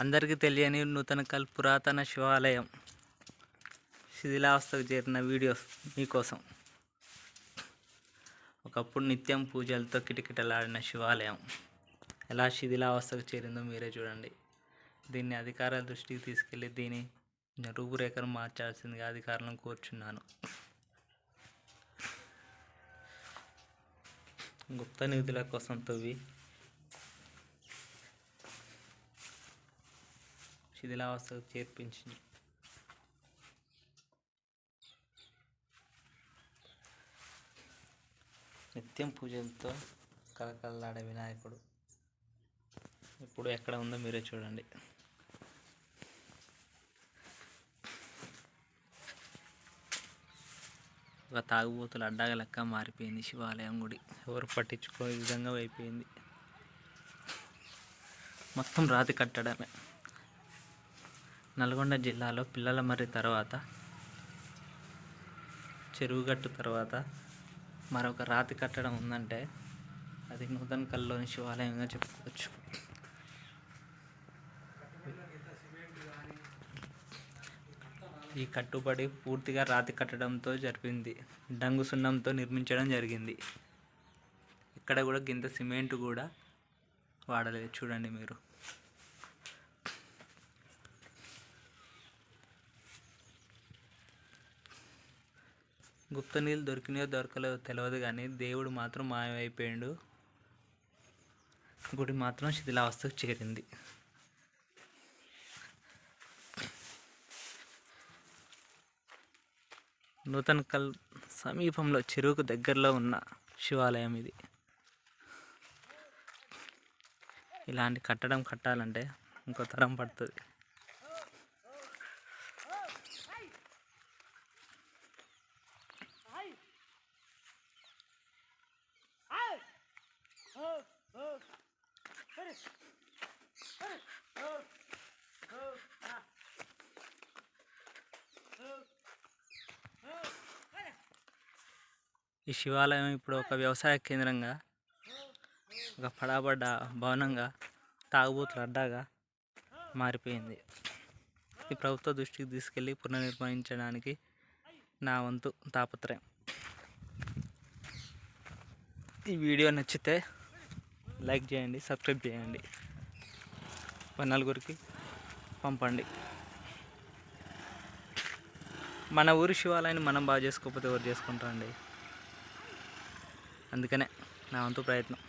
అందరికీ తెలియని నూతనకల్ పురాతన శివాలయం. శిథిలావస్థకు చేరిన వీడియోస్ మీకోసం. ఒకప్పుడు నిత్యం పూజలతో కిటకిటలాడిన శివాలయం. ఎలా శిథిలావస్థకు చేరిందో మీరే చూడండి. దీన్ని అధికారుల దృష్టికి తీసుకెళ్ళి దీని రూపురేఖను మార్చాల్సిందిగా అధికారులను కోరుచున్నాను. గుప్త నిధుల కోసం తవ్వి శిథిలావస్థకు చేర్పించింది. నిత్యం పూజలతో కలకల్లాడే వినాయకుడు ఇప్పుడు ఎక్కడ ఉందో మీరే చూడండి. ఒక తాగుబోతుల అడ్డాగ లెక్క మారిపోయింది శివాలయం గుడి. ఎవరు పట్టించుకో విధంగా అయిపోయింది. మొత్తం రాతి కట్టడమే. నల్గొండ జిల్లాలో పిల్లల మర్రి తర్వాత చెరువుగట్టు తర్వాత మరొక రాతి కట్టడం ఉందంటే అది నూతన కల్లోని శివాలయంగా చెప్పుకోవచ్చు. ఈ కట్టుబడి పూర్తిగా రాతి కట్టడంతో జరిపింది. డంగు సున్నంతో నిర్మించడం జరిగింది. ఇక్కడ కూడా గింత సిమెంట్ కూడా వాడలేదు. చూడండి మీరు. గుప్త నీళ్ళు దొరికినాయో దొరకలేదో తెలియదు కానీ దేవుడు మాత్రం మాయమైపోయాడు. గుడి మాత్రం శిథిలావస్థకు చేరింది. నూతన కల్ సమీపంలో చెరువుకు దగ్గరలో ఉన్న శివాలయం ఇది. ఇలాంటి కట్టడం కట్టాలంటే ఇంకో తరం పడుతుంది. ఈ శివాలయం ఇప్పుడు ఒక వ్యవసాయ కేంద్రంగా ఒక పడాబడ్డ భవనంగా తాగుబోతుల అడ్డాగా మారిపోయింది. ఈ ప్రభుత్వ దృష్టికి తీసుకెళ్ళి పునర్నిర్మించడానికి నా వంతు తాపత్రయం. ఈ వీడియో నచ్చితే లైక్ చేయండి సబ్స్క్రైబ్ చేయండి. ఒక నలుగురికి పంపండి. మన ఊరి శివాలయాన్ని మనం బాగా చేసుకోకపోతే ఎవరు చేసుకుంటారండి? అందుకనే నా వంతు ప్రయత్నం.